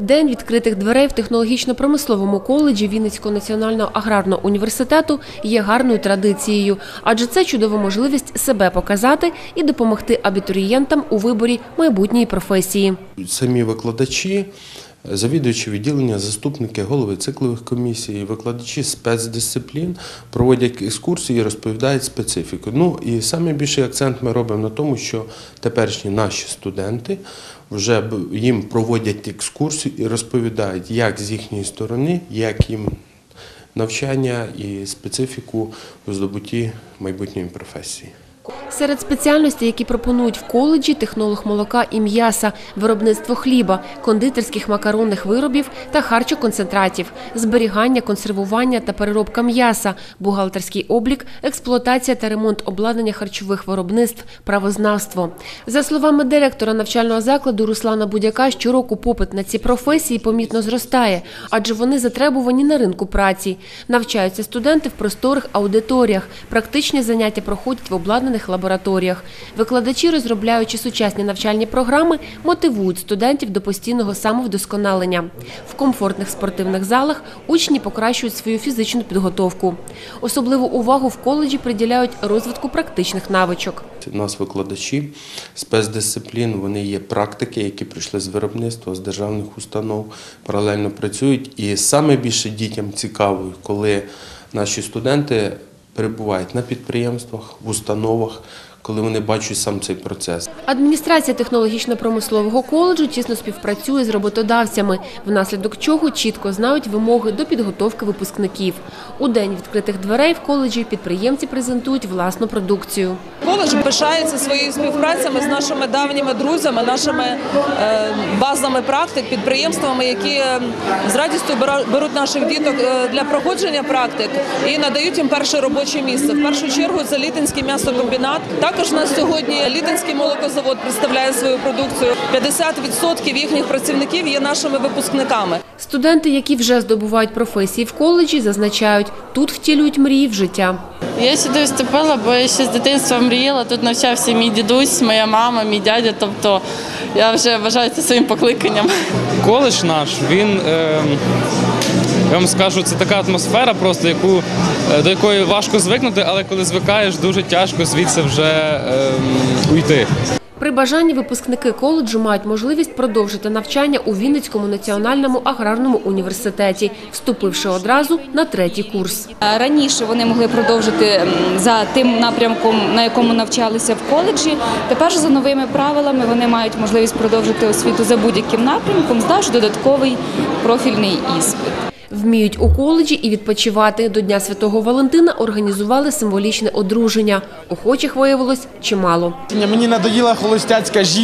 День відкритих дверей в технологічно-промисловому коледжі Вінницького національного аграрного університету є гарною традицією, адже це чудова можливість себе показати і допомогти абітурієнтам у виборі майбутньої професії. Самі викладачі, завідувачі відділення, заступники, голови циклових комісій, викладачі спецдисциплін проводять екскурсії і розповідають специфіку. Ну і найбільший акцент ми робимо на тому, що теперішні наші студенти вже їм проводять екскурсію і розповідають, як з їхньої сторони, як їм навчання і специфіку у здобутті майбутньої професії. Серед спеціальностей, які пропонують в коледжі, технолог молока і м'яса, виробництво хліба, кондитерських макаронних виробів та харчоконцентратів, зберігання, консервування та переробка м'яса, бухгалтерський облік, експлуатація та ремонт обладнання харчових виробництв, правознавство. За словами директора навчального закладу Руслана Будяка, щороку попит на ці професії помітно зростає, адже вони затребувані на ринку праці. Навчаються студенти в просторих аудиторіях, практичні заняття проходять в обладнаних лабораторіях. Викладачі, розробляючи сучасні навчальні програми, мотивують студентів до постійного самовдосконалення. В комфортних спортивних залах учні покращують свою фізичну підготовку. Особливу увагу в коледжі приділяють розвитку практичних навичок. У нас викладачі спецдисциплін, вони є практики, які прийшли з виробництва, з державних установ, паралельно працюють. І саме більше дітям цікаво, коли наші студенти перебувають на підприємствах, в установах, коли вони бачать сам цей процес. Адміністрація технологічно-промислового коледжу тісно співпрацює з роботодавцями, внаслідок чого чітко знають вимоги до підготовки випускників. У день відкритих дверей в коледжі підприємці презентують власну продукцію. Коледж пишається своєю співпрацями з нашими давніми друзями, нашими е, базами практик, підприємствами, які е, з радістю беруть наших діток е, для проходження практик і надають їм перше робоче місце. В першу чергу це Літинський м'ясокомбінат. Також у нас сьогодні Літинський молокозавод представляє свою продукцію. 50% їхніх працівників є нашими випускниками. Студенти, які вже здобувають професії в коледжі, зазначають, тут втілюють мрії в життя. Я сюди вступила, бо я ще з дитинства мріяла. Тут навчався мій дідусь, моя мама, мій дядя. Тобто я вже вважаю це своїм покликанням. коледж наш, він е, я вам скажу, це така атмосфера, просто яку е, до якої важко звикнути, але коли звикаєш, дуже тяжко звідси вже е, уйти. При бажанні випускники коледжу мають можливість продовжити навчання у Вінницькому національному аграрному університеті, вступивши одразу на третій курс. Раніше вони могли продовжити за тим напрямком, на якому навчалися в коледжі. Тепер за новими правилами вони мають можливість продовжити освіту за будь-яким напрямком, здавши додатковий профільний іспит. Вміють у коледжі і відпочивати. До Дня Святого Валентина організували символічне одруження. Охочих виявилось чимало. Мені надоїла холостяцька життя.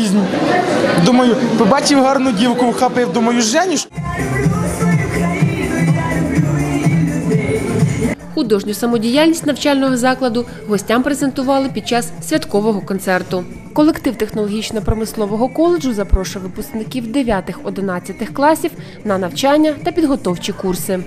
Думаю, побачив гарну дівку, вхопив, думаю, женюш. Художню самодіяльність навчального закладу гостям презентували під час святкового концерту. Колектив технологічно-промислового коледжу запрошує випускників 9-11 класів на навчання та підготовчі курси.